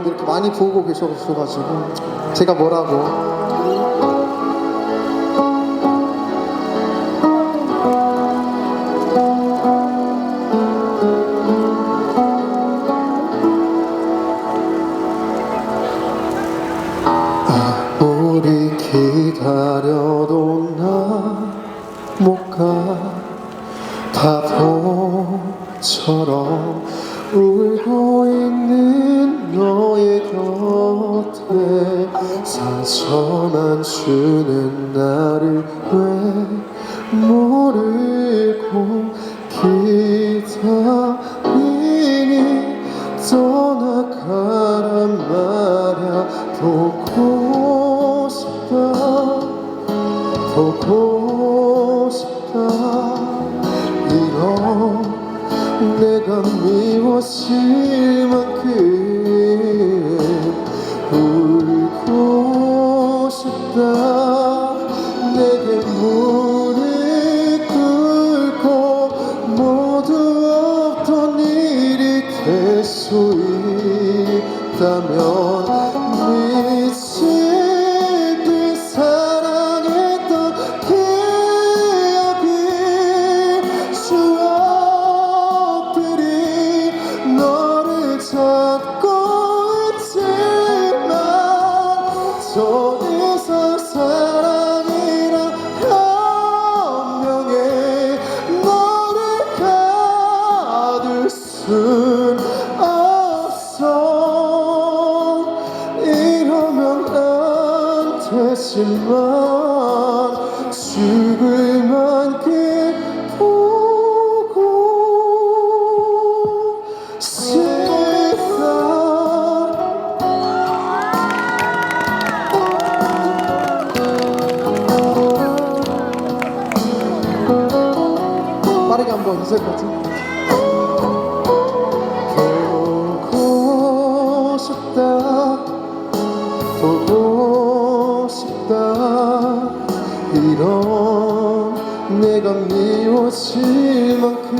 여러분들 이렇게 많이 보고 계셔가지고 제가 뭐라고. 우리 기다려도 나? 못 가. 바보처럼 울고 너의 곁에 상처만 주는 나를 왜 모르고 기다리니? 떠나가란 말야 보고 싶다. 보고 싶다. 이런 내가 미웠을 있 되지만 죽을 만큼 보고 싶다 빠르게 한번 인사까지. 보고 내가 미웠을 만큼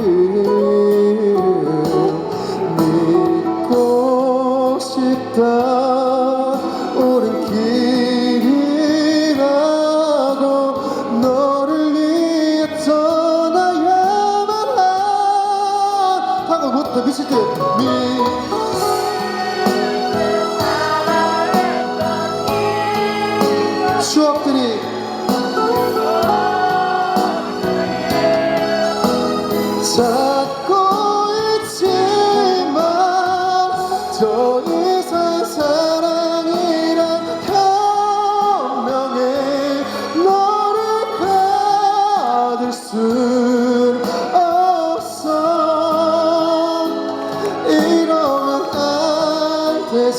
믿고 싶다 옳은 길이라고 너를 위해 떠나야만 한 못해 미칠 때 미. 추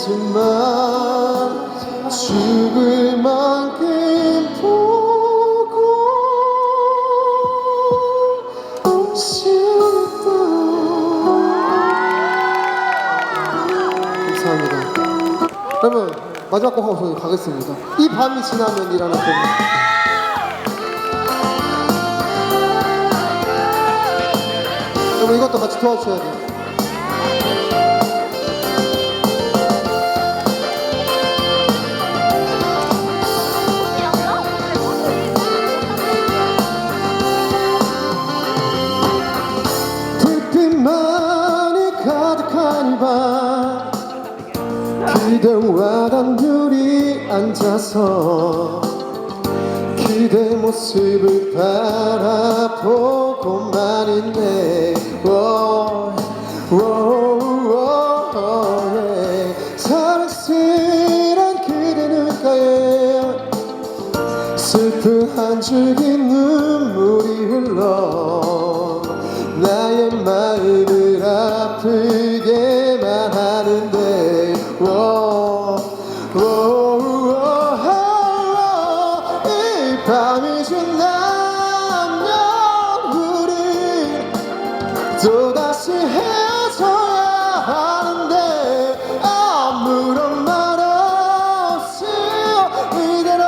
안 되지만 죽을 만큼 보고 싶다 감사합니다. 그러면 마지막 곡 하고 저희 가겠습니다. 이 밤이 지나면이라는 곡. 여러분 이것도 같이 도와주셔야 돼요 그대와 단둘이 앉아서 그대 모습을 바라보고만 있네 워, 워, 워, 예. 사랑스런 그대 눈가에 슬픈 한 줄기 다시 헤어져야 하는데 아무런 말 없이 이대로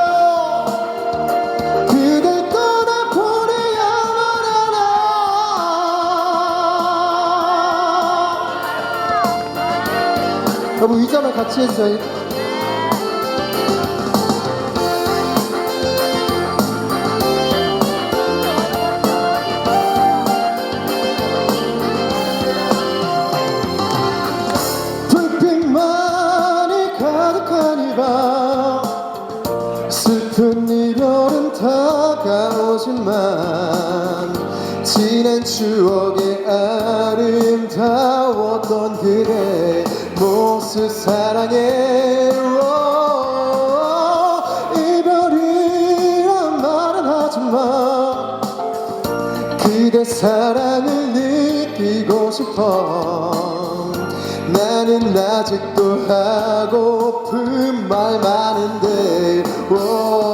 그댈 떠나보내야만 하나 여러분 의자만 같이 해주세요. 다가오지만 지난 추억의 아름다웠던 그대 모습 사랑해 오, 이별이란 말은 하지마 그대 사랑을 느끼고 싶어. 나는 아직도 하고픈 말 많은데 오, 오,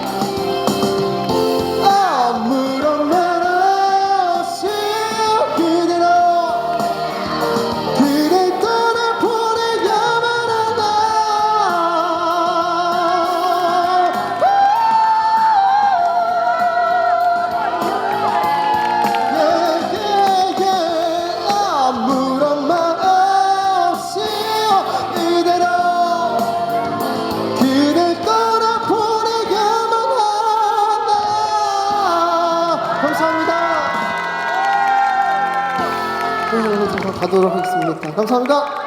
가도록 하겠습니다. 감사합니다